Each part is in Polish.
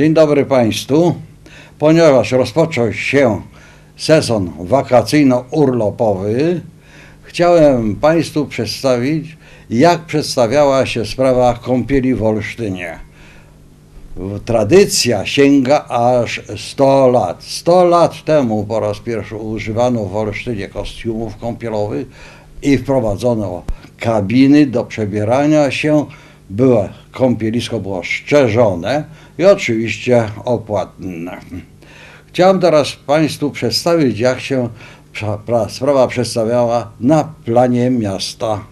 Dzień dobry Państwu. Ponieważ rozpoczął się sezon wakacyjno-urlopowy, chciałem Państwu przedstawić, jak przedstawiała się sprawa kąpieli w Olsztynie. Tradycja sięga aż 100 lat. 100 lat temu po raz pierwszy używano w Olsztynie kostiumów kąpielowych i wprowadzono kabiny do przebierania się. Było, kąpielisko było szczerzone i oczywiście opłatne. Chciałem teraz Państwu przedstawić, jak się pra- pra- sprawa przedstawiała na planie miasta.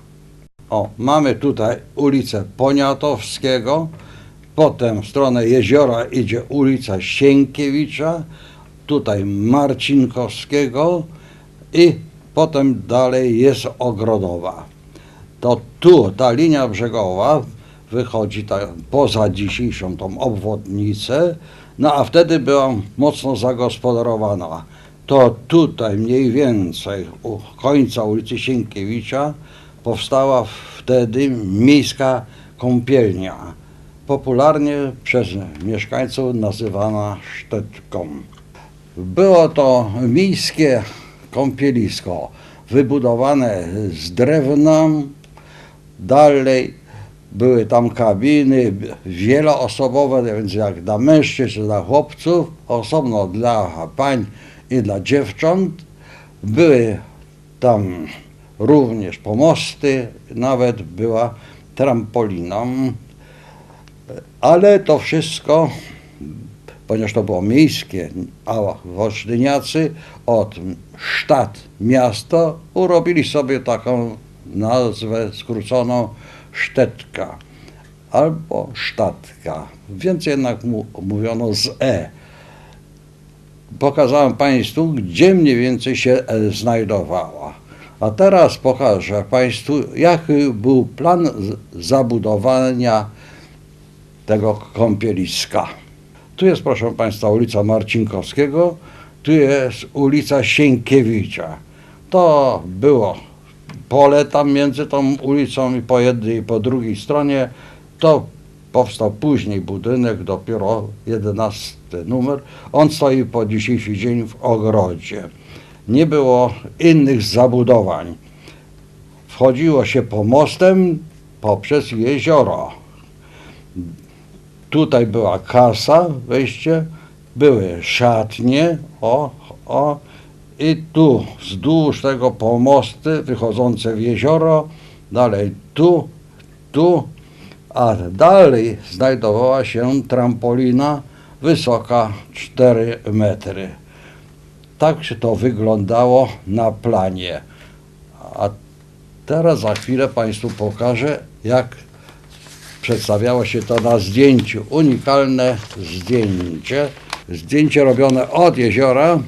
O, mamy tutaj ulicę Poniatowskiego, potem w stronę jeziora idzie ulica Sienkiewicza, tutaj Marcinkowskiego i potem dalej jest Ogrodowa. To tu ta linia brzegowa wychodzi poza dzisiejszą tą obwodnicę, no a wtedy była mocno zagospodarowana. To tutaj mniej więcej u końca ulicy Sienkiewicza powstała wtedy miejska kąpielnia, popularnie przez mieszkańców nazywana Sztetką. Było to miejskie kąpielisko wybudowane z drewna. Dalej były tam kabiny wieloosobowe, więc jak dla mężczyzn czy dla chłopców, osobno dla pań i dla dziewcząt. Były tam również pomosty, nawet była trampolina. Ale to wszystko ponieważ to było miejskie, a Wolsztyniacy od sztat miasto urobili sobie taką nazwę skróconą Sztetka albo Sztatka, więc jednak mu, mówiono z E. Pokazałem Państwu, gdzie mniej więcej się e, znajdowała. A teraz pokażę Państwu, jaki był plan zabudowania tego kąpieliska. Tu jest, proszę Państwa, ulica Marcinkowskiego, tu jest ulica Sienkiewicza. To było pole tam między tą ulicą i po jednej i po drugiej stronie. To powstał później budynek, dopiero 11 numer. On stoi po dzisiejszy dzień w ogrodzie. Nie było innych zabudowań. Wchodziło się pomostem poprzez jezioro. Tutaj była kasa, wejście, były szatnie, o, o, i tu wzdłuż tego pomosty wychodzące w jezioro, dalej tu, tu, a dalej znajdowała się trampolina wysoka 4 metry. Tak się to wyglądało na planie. A teraz za chwilę Państwu pokażę, jak przedstawiało się to na zdjęciu. Unikalne zdjęcie. Zdjęcie robione od jeziora,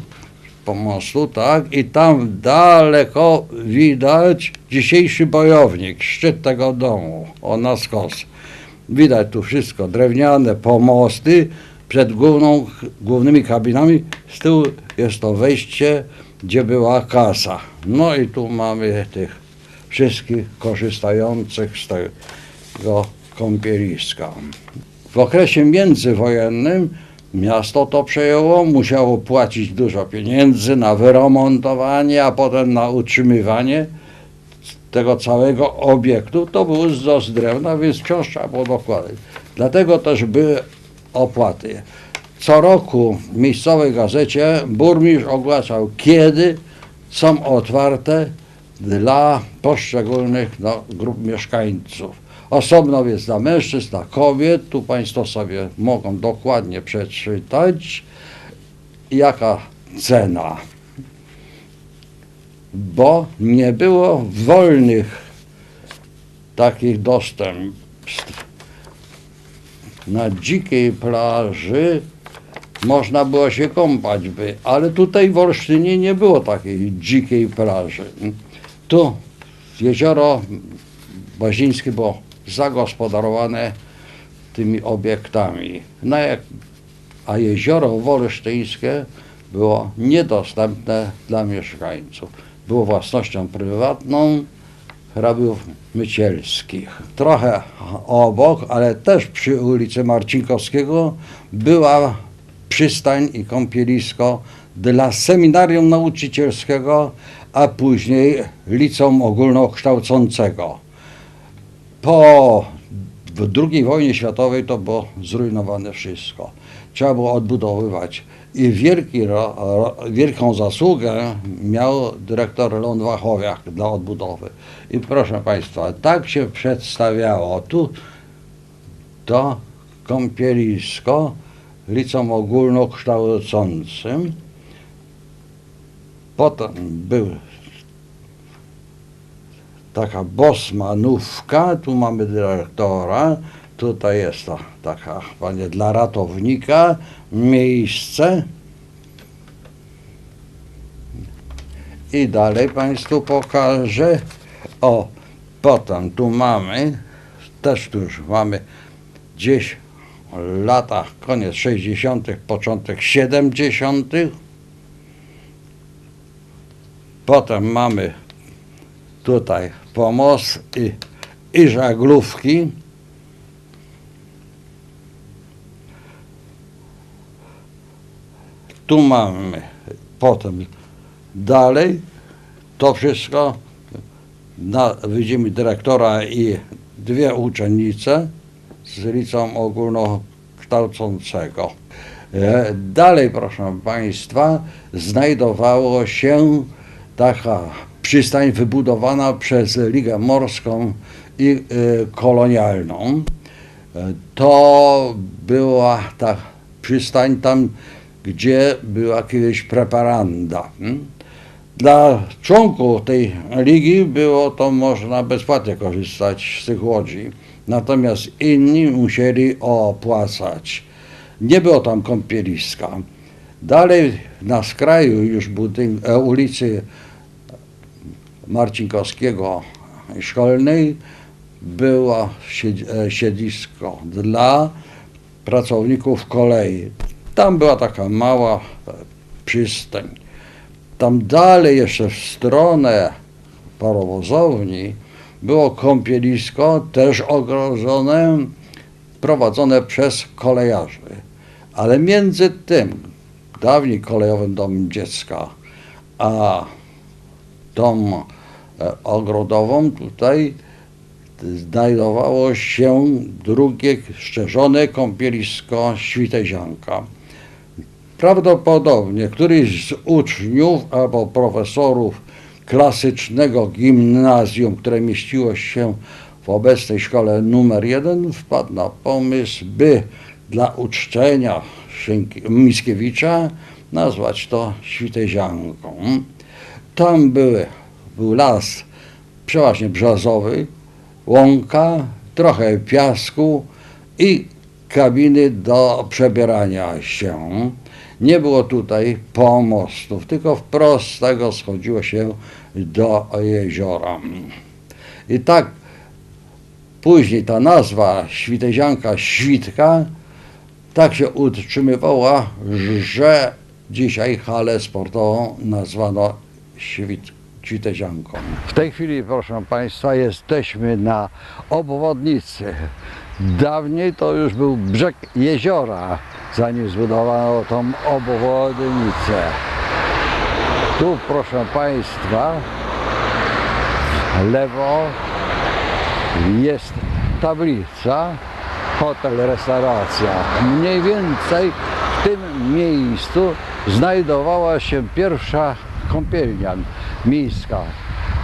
pomostu, tak, i tam daleko widać dzisiejszy bojownik, szczyt tego domu, o na skos. Widać tu wszystko, drewniane pomosty, przed główną, głównymi kabinami, z tyłu jest to wejście, gdzie była kasa. No i tu mamy tych wszystkich korzystających z tego kąpieliska. W okresie międzywojennym miasto to przejęło, musiało płacić dużo pieniędzy na wyremontowanie, a potem na utrzymywanie tego całego obiektu. To był z drewna, więc wciąż trzeba było dokładać. Dlatego też były opłaty. Co roku w miejscowej gazecie burmistrz ogłaszał, kiedy są otwarte dla poszczególnych no, grup mieszkańców. Osobno jest dla mężczyzn, dla kobiet. Tu Państwo sobie mogą dokładnie przeczytać, jaka cena. Bo nie było wolnych takich dostępstw. Na dzikiej plaży można było się kąpać by, ale tutaj w Olsztynie nie było takiej dzikiej plaży. Tu jezioro Bazińskie było zagospodarowane tymi obiektami. Jak, a jezioro wolsztyńskie było niedostępne dla mieszkańców. Było własnością prywatną hrabiów mycielskich. Trochę obok, ale też przy ulicy Marcinkowskiego była przystań i kąpielisko dla seminarium nauczycielskiego, a później liceum ogólnokształcącego. Po II wojnie światowej to było zrujnowane wszystko. Trzeba było odbudowywać. I wielki, wielką zasługę miał dyrektor Ląd Wachowiak dla odbudowy. I proszę Państwa, tak się przedstawiało. Tu to kąpielisko liceum ogólnokształcącym. Potem był taka bosmanówka, tu mamy dyrektora, tutaj jest to taka panie dla ratownika, miejsce. I dalej Państwu pokażę. O, potem tu mamy, też tu już mamy gdzieś lata, koniec 60., początek 70. Potem mamy tutaj pomost i, i żaglówki. Tu mamy potem dalej to wszystko. Na, widzimy dyrektora i dwie uczennice z liceum ogólnokształcącego. E, Dalej, proszę Państwa, znajdowało się taka przystań wybudowana przez Ligę Morską i e, kolonialną. E, To była ta przystań tam, gdzie była kiedyś preparanda. hmm? Dla członków tej ligi było to można bezpłatnie korzystać z tych łodzi, natomiast inni musieli opłacać. Nie było tam kąpieliska. Dalej na skraju już budyn- e, ulicy Marcinkowskiego Szkolnej było sied- e, dla pracowników kolei. Tam była taka mała e, przystań. Tam dalej jeszcze w stronę parowozowni było kąpielisko, też ogrodzone, prowadzone przez kolejarzy. Ale między tym dawniej kolejowym domem dziecka, a e, ogrodową tutaj znajdowało się drugie szczerzone kąpielisko Świtezianka. Prawdopodobnie któryś z uczniów albo profesorów klasycznego gimnazjum, które mieściło się w obecnej szkole numer jeden, wpadł na pomysł, by dla uczczenia Mickiewicza nazwać to Świtezianką. Tam były, był las przeważnie brzozowy, łąka, trochę piasku i kabiny do przebierania się. Nie było tutaj pomostów, tylko wprost tego schodziło się do jeziora. I tak później ta nazwa Świtezianka Świtka tak się utrzymywała, że dzisiaj halę sportową nazwano W tej chwili, proszę Państwa, jesteśmy na obwodnicy. Dawniej to już był brzeg jeziora, zanim zbudowano tą obwodnicę. Tu, proszę Państwa, lewo jest tablica hotel, restauracja. Mniej więcej w tym miejscu znajdowała się pierwsza kąpielnia miejska,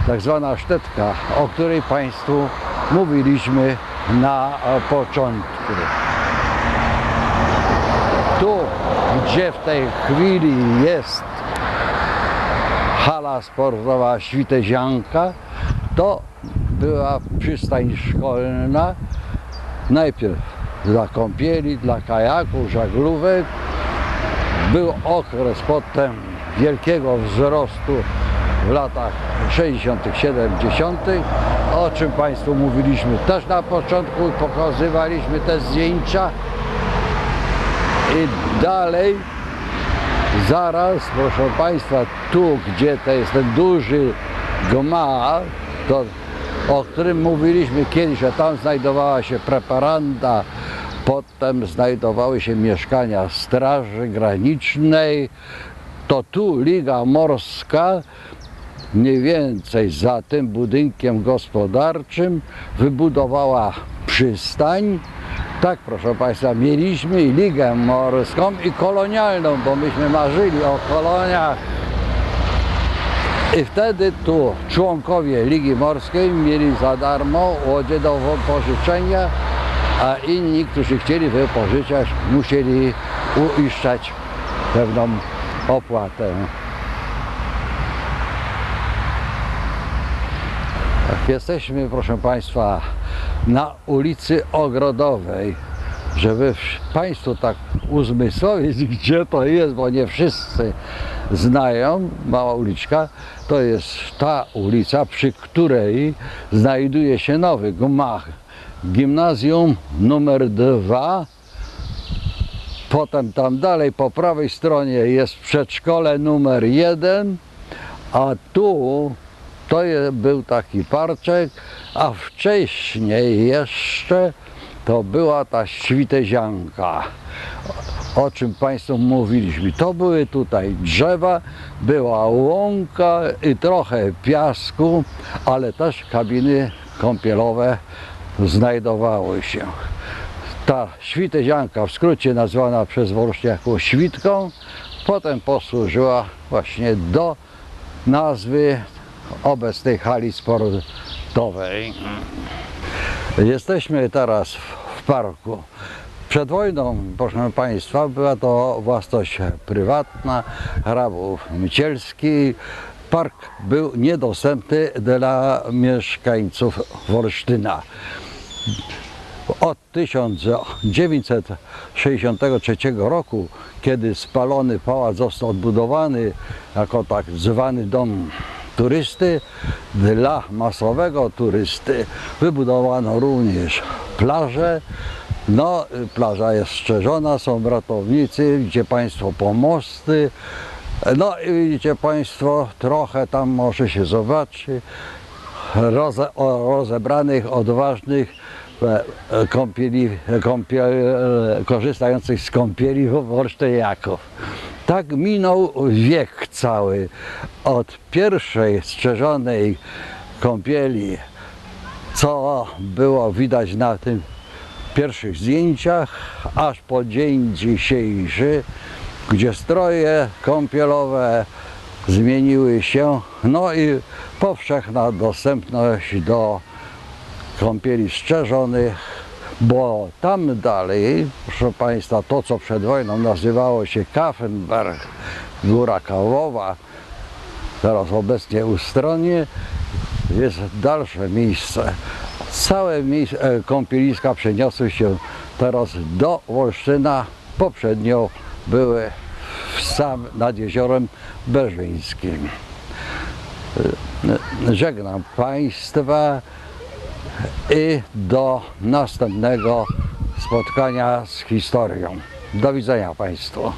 tak zwana sztetka, o której Państwu mówiliśmy na początku. Tu, gdzie w tej chwili jest hala sportowa Świtezianka, to była przystań szkolna, najpierw dla kąpieli, dla kajaków, żaglówek. Był okres potem wielkiego wzrostu w latach 60., 70., o czym Państwu mówiliśmy też na początku, pokazywaliśmy te zdjęcia. I dalej, zaraz, proszę Państwa, tu, gdzie to jest ten duży gmach, to o którym mówiliśmy kiedyś, że tam znajdowała się preparanda, potem znajdowały się mieszkania Straży Granicznej, to tu Liga Morska mniej więcej za tym budynkiem gospodarczym wybudowała przystań. Tak, proszę Państwa, mieliśmy i Ligę Morską i kolonialną, bo myśmy marzyli o koloniach. I wtedy tu członkowie Ligi Morskiej mieli za darmo łodzie do wypożyczenia, a inni, którzy chcieli wypożyczać, musieli uiszczać pewną opłatę. Jesteśmy, proszę Państwa, na ulicy Ogrodowej. Żeby Państwu tak uzmysłowić, gdzie to jest, bo nie wszyscy znają, mała uliczka, to jest ta ulica, przy której znajduje się nowy gmach. Gimnazjum numer 2 Potem tam dalej po prawej stronie jest przedszkole numer jeden, a tu to był taki parczek, a wcześniej jeszcze to była ta świtezianka, o czym Państwu mówiliśmy. To były tutaj drzewa, była łąka i trochę piasku, ale też kabiny kąpielowe znajdowały się. Ta świtezianka, w skrócie nazwana przez Wolszniaków świtką, potem posłużyła właśnie do nazwy obecnej hali sportowej. Jesteśmy teraz w parku. Przed wojną, proszę Państwa, była to własność prywatna hrabów Micielski. Park był niedostępny dla mieszkańców Wolsztyna. Od 1963 roku, kiedy spalony pałac został odbudowany jako tak zwany dom turysty, dla masowego turysty wybudowano również plażę. No, plaża jest strzeżona, są ratownicy, widzicie Państwo pomosty. No i widzicie Państwo, trochę tam może się zobaczy roze, rozebranych, odważnych e, kąpieli, kąpiel, e, korzystających z kąpieli Wolsztyniaków. Tak minął wiek cały od pierwszej strzeżonej kąpieli, co było widać na tym pierwszych zdjęciach, aż po dzień dzisiejszy, gdzie stroje kąpielowe zmieniły się, no i powszechna dostępność do kąpieli strzeżonych, bo tam dalej, proszę Państwa, to co przed wojną nazywało się Kaffenberg, góra kawowa, teraz obecnie ustronie, jest dalsze miejsce. Całe miejsce, e, kąpieliska przeniosły się teraz do Wolsztyna. Poprzednio były sam nad jeziorem Berżyńskim. E, Żegnam Państwa i do następnego spotkania z historią. Do widzenia Państwu.